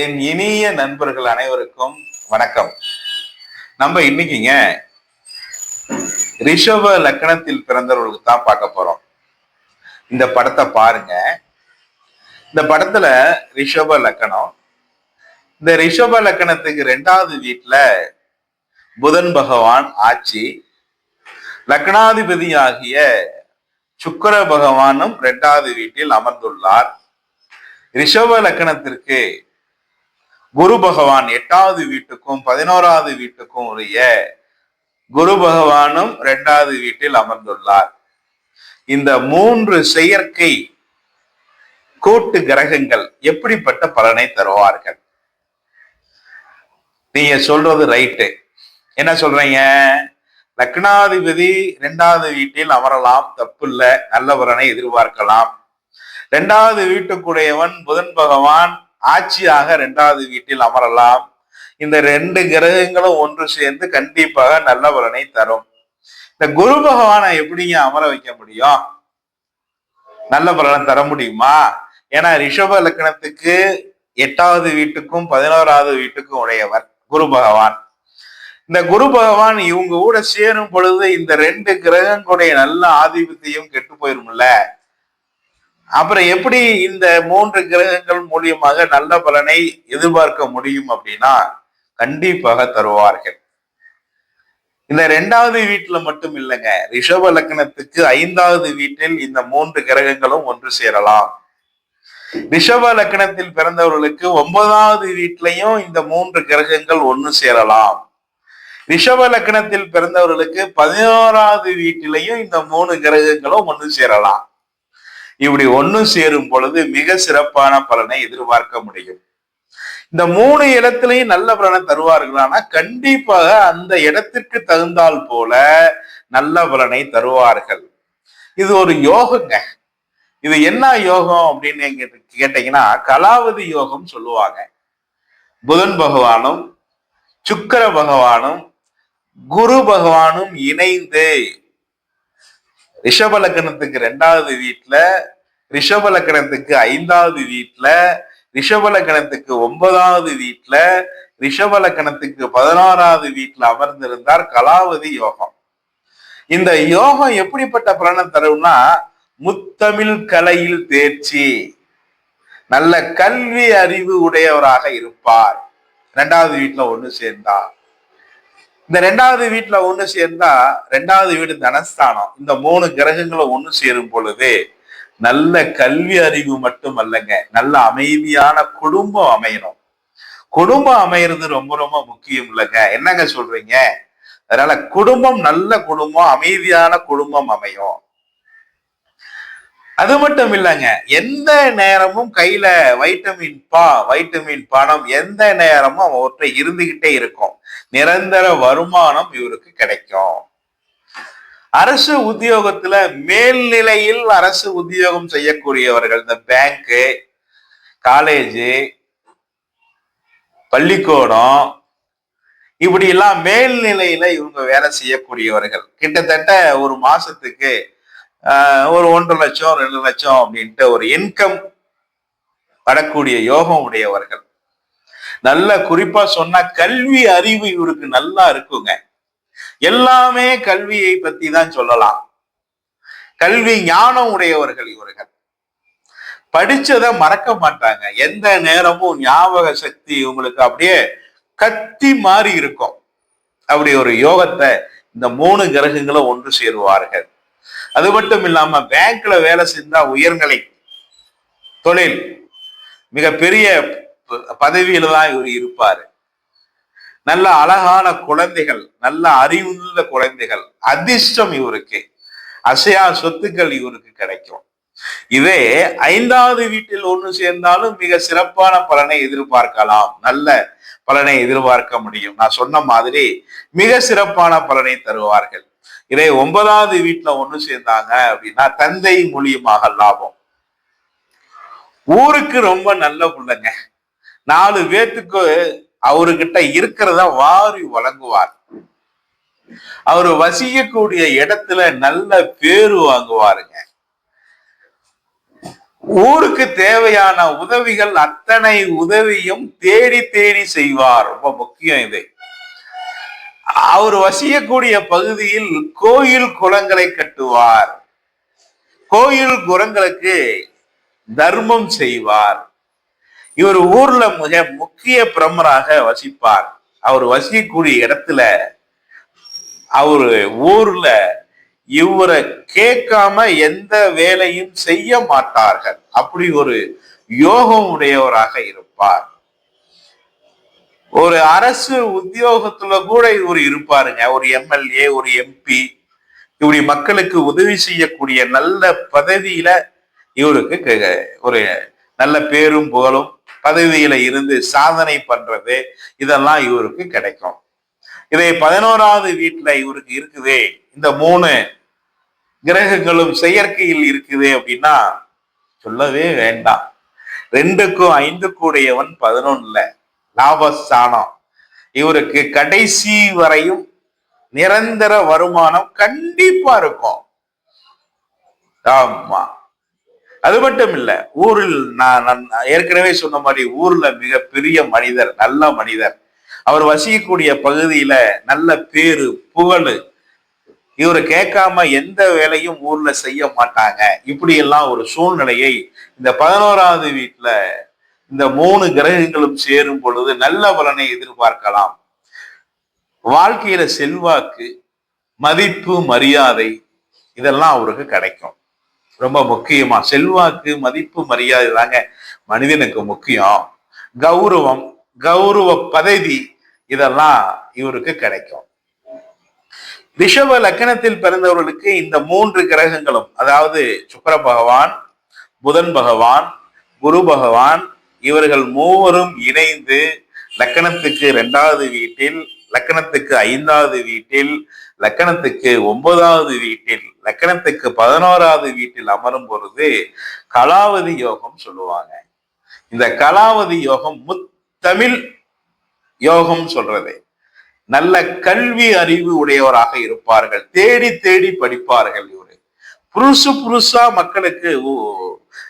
என் இனிய நண்பர்கள் அனைவருக்கும் வணக்கம். நம்ம இன்னைக்குங்க ரிஷப லக்கணத்தில் பிறந்தவர்களுக்கு தான் பார்க்க போறோம். இந்த படத்தை பாருங்க. இந்த படத்துல ரிஷப லக்கணம் இந்த ரிஷப லக்கணத்துக்கு ரெண்டாவது வீட்டுல புதன் பகவான் ஆட்சி. லக்னாதிபதி ஆகிய சுக்கர பகவானும் இரண்டாவது வீட்டில் அமர்ந்துள்ளார். ரிஷப லக்கணத்திற்கு குரு பகவான் எட்டாவது வீட்டுக்கும் பதினோராவது வீட்டுக்கும் உரிய குரு பகவானும் இரண்டாவது வீட்டில் அமர்ந்துள்ளார். இந்த மூன்று செயற்கை கூட்டு கிரகங்கள் எப்படிப்பட்ட பலனை தருவார்கள்? நீங்க சொல்றது ரைட்டு. என்ன சொல்றீங்க? லக்னாதிபதி இரண்டாவது வீட்டில் அமரலாம் தப்பு இல்லை நல்ல பலனை எதிர்பார்க்கலாம். இரண்டாவது வீட்டுக்குடையவன் புதன் பகவான் ஆட்சியாக இரண்டாவது வீட்டில் அமரலாம். இந்த ரெண்டு கிரகங்களும் ஒன்று சேர்ந்து கண்டிப்பாக நல்ல பலனை தரும். இந்த குரு பகவானை எப்படிங்க அமர வைக்க முடியும்? நல்ல பலனை தர முடியுமா? ஏன்னா ரிஷப லக்கணத்துக்கு எட்டாவது வீட்டுக்கும் பதினோராவது வீட்டுக்கும் உடையவர் குரு பகவான். இந்த குரு பகவான் இவங்க கூட சேரும் பொழுது இந்த ரெண்டு கிரகங்களுடைய நல்ல ஆதிபத்தியம் கெட்டு போயிரும்ல. அப்புறம் எப்படி இந்த மூன்று கிரகங்கள் மூலியமாக நல்ல பலனை எதிர்பார்க்க முடியும் அப்படின்னா கண்டிப்பாக தருவார்கள் இந்த ரெண்டாவது வீட்டுல மட்டும் இல்லைங்க ரிஷப லக்னத்துக்கு ஐந்தாவது வீட்டில் இந்த மூன்று கிரகங்களும் ஒன்று சேரலாம். ரிஷப லக்னத்தில் பிறந்தவர்களுக்கு ஒன்பதாவது வீட்லையும் இந்த மூன்று கிரகங்கள் ஒன்று சேரலாம். ரிஷப லக்னத்தில் பிறந்தவர்களுக்கு பதினோராவது வீட்டிலையும் இந்த மூணு கிரகங்களும் ஒன்று சேரலாம். இப்படி ஒன்று சேரும் பொழுது மிக சிறப்பான பலனை எதிர்பார்க்க முடியும். இந்த மூணு இடத்துலையும் நல்ல பலனை தருவார்களானா கண்டிப்பாக அந்த இடத்திற்கு தகுந்தால் போல நல்ல பலனை தருவார்கள். இது ஒரு யோகங்க. இது என்ன யோகம் அப்படின்னு கேட்டீங்கன்னா கலாவதி யோகம் சொல்லுவாங்க. புதன் பகவானும் சுக்கர பகவானும் குரு பகவானும் இணைந்து ரிஷப லக்னத்துக்கு ரெண்டாவது வீட்டுல ரிஷப லக்னத்துக்கு ஐந்தாவது வீட்டுல ரிஷப லக்னத்துக்கு ஒன்பதாவது வீட்டுல ரிஷப லக்னத்துக்கு பதினாறாவது வீட்டுல அமர்ந்திருந்தார் கலாவதி யோகம். இந்த யோகம் எப்படிப்பட்ட பலனை தரும்னா முத்தமிழ் கலையில் தேர்ச்சி. நல்ல கல்வி அறிவு உடையவராக இருப்பார். ரெண்டாவது வீட்டுல ஒண்ணு சேர்ந்தார் இந்த ரெண்டாவது வீட்டுல ஒண்ணு சேர்ந்தா ரெண்டாவது வீடு தனஸ்தானம். இந்த மூணு கிரகங்களும் ஒண்ணு சேரும் பொழுது நல்ல கல்வி அறிவு மட்டும் அல்லங்க நல்ல அமைதியான குடும்பம் அமையணும். குடும்பம் அமையிறது ரொம்ப ரொம்ப முக்கியம் இல்லைங்க. என்னங்க சொல்றீங்க? அதனால குடும்பம் நல்ல குடும்பம் அமைதியான குடும்பம் அமையும். அது மட்டும் இல்லைங்க. எந்த நேரமும் கையில வைட்டமின் பா வைட்டமின் பணம் எந்த நேரமும் அவற்றை இருந்துகிட்டே இருக்கும். நிரந்தர வருமானம் இவருக்கு கிடைக்கும். அரசு உத்தியோகத்துல மேல்நிலையில் அரசு உத்தியோகம் செய்யக்கூடியவர்கள் இந்த பேங்க்கு காலேஜு பள்ளிக்கூடம் இப்படி எல்லாம் மேல்நிலையில இவங்க வேலை செய்யக்கூடியவர்கள். கிட்டத்தட்ட ஒரு மாசத்துக்கு ஒரு ஒன்றரை லட்சம் ரெண்டு லட்சம் அப்படின்ட்டு ஒரு இன்கம் வரக்கூடிய யோகம் உடையவர்கள். நல்ல குறிப்பா சொன்னா கல்வி அறிவு இவருக்கு நல்லா இருக்குங்க. எல்லாமே கல்வியை பத்தி தான் சொல்லலாம். கல்வி ஞானம் உடையவர்கள் இவர்கள். படிச்சதை மறக்க மாட்டாங்க. எந்த நேரமும் ஞாபக சக்தி உங்களுக்கு அப்படியே கத்தி மாறி இருக்கும். அப்படி ஒரு யோகத்தை இந்த மூணு கிரகங்களும் ஒன்று சேருவார்கள். அது மட்டும் இல்லாம பேங்க்ல வேலை செஞ்சா உயர்நிலை தொழில் மிகப்பெரிய பதவியில தான் இவர் இருப்பாரு. நல்ல அழகான குழந்தைகள் நல்ல அறிவுள்ள குழந்தைகள் அதிர்ஷ்டம் இவருக்கு. அசையா சொத்துக்கள் இவருக்கு கிடைக்கும். இதே ஐந்தாவது வீட்டில் ஒன்று சேர்ந்தாலும் மிக சிறப்பான பலனை எதிர்பார்க்கலாம். நல்ல பலனை எதிர்பார்க்க முடியும். நான் சொன்ன மாதிரி மிக சிறப்பான பலனை தருவார்கள். இதை ஒன்பதாவது வீட்டுல ஒண்ணு சேர்ந்தாங்க அப்படின்னா தந்தை மூலியமாக லாபம். ஊருக்கு ரொம்ப நல்ல பிள்ளைங்க. நாலு பேத்துக்கு அவர்கிட்ட இருக்கிறத வாரி வழங்குவார். அவர் வசிக்கக்கூடிய இடத்துல நல்ல பேரு வாங்குவாருங்க. ஊருக்கு தேவையான உதவிகள் அத்தனை உதவியும் தேடி தேடி செய்வார். ரொம்ப முக்கியம் இது. அவர் வசியக்கூடிய பகுதியில் கோயில் குளங்களை கட்டுவார். கோயில் குரங்களுக்கு தர்மம் செய்வார். இவர் ஊர்ல மிக முக்கிய பிரமராக வசிப்பார். அவர் வசிக்கக்கூடிய இடத்துல அவரு ஊர்ல இவரை கேட்காம எந்த வேலையும் செய்ய மாட்டார்கள். அப்படி ஒரு யோகம் உடையவராக இருப்பார். ஒரு அரசு உத்தியோகத்துல கூட இவர் இருப்பாருங்க. ஒரு எம்எல்ஏ ஒரு எம்பி இப்படி மக்களுக்கு உதவி செய்யக்கூடிய நல்ல பதவியில இவருக்கு க- ஒரு நல்ல பேரும் புகழும் பதவியில இருந்து சாதனை பண்றது இதெல்லாம் இவருக்கு கிடைக்கும். இதை பதினோராவது வீட்டுல இவருக்கு இருக்குது. இந்த மூணு கிரகங்களும் செயற்கையில் இருக்குது அப்படின்னா சொல்லவே வேண்டாம். ரெண்டுக்கும் ஐந்துக்குடையவன் பதினொன்னுல. லாபஸ்தானம். இவருக்கு கடைசி வரையும் நிரந்தர வருமானம் கண்டிப்பா இருக்கும். ஆமா. அது மட்டும் இல்ல ஊரில் நான் ஏற்கனவே சொன்ன மாதிரி ஊர்ல மிகப்பெரிய மனிதர் நல்ல மனிதர். அவர் வசிக்கக்கூடிய பகுதியில நல்ல பேரு புகழ். இவரை கேட்காம எந்த வேலையும் ஊர்ல செய்ய மாட்டாங்க. இப்படி எல்லாம் ஒரு சூழ்நிலையை இந்த பதினோராவது வீட்டுல இந்த மூணு கிரகங்களும் சேரும் பொழுது நல்ல பலனை எதிர்பார்க்கலாம். வாழ்க்கையில செல்வாக்கு மதிப்பு மரியாதை இதெல்லாம் அவருக்கு கிடைக்கும். ரொம்ப முக்கியமா செல்வாக்கு மதிப்பு மரியாதை தாங்க மனிதனுக்கு முக்கியம். கௌரவம் கௌரவ பதவி இதெல்லாம் இவருக்கு கிடைக்கும். ரிஷப லக்கணத்தில் பிறந்தவர்களுக்கு இந்த மூன்று கிரகங்களும் அதாவது சுக்கர பகவான் புதன் பகவான் குரு பகவான் இவர்கள் மூவரும் இணைந்து லக்கணத்துக்கு இரண்டாவது வீட்டில் லக்கணத்துக்கு ஐந்தாவது வீட்டில் லக்கணத்துக்கு ஒன்பதாவது வீட்டில் லக்கணத்துக்கு பதினோராவது வீட்டில் அமரும் பொழுது கலாவதி யோகம் சொல்லுவாங்க. இந்த கலாவதி யோகம் முத்தமிழ் யோகம் சொல்றது. நல்ல கல்வி அறிவு உடையவராக இருப்பார்கள். தேடி தேடி படிப்பார்கள் இவரு. புருசு புருசா மக்களுக்கு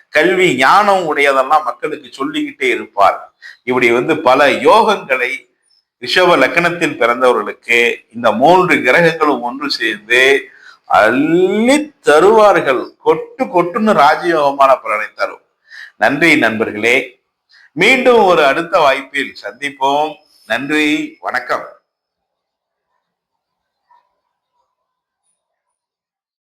கல்வி ஞானம் உடையதெல்லாம் மக்களுக்கு சொல்லிக்கிட்டே இருப்பார். இப்படி வந்து பல யோகங்களை ரிஷப லக்கணத்தில் பிறந்தவர்களுக்கு இந்த மூன்று கிரகங்களும் ஒன்று சேர்ந்து அள்ளி தருவார்கள். கொட்டு கொட்டுன்னு ராஜயோகமான பலனை தரும். நன்றி நண்பர்களே. மீண்டும் ஒரு அடுத்த வாய்ப்பில் சந்திப்போம். நன்றி. வணக்கம்.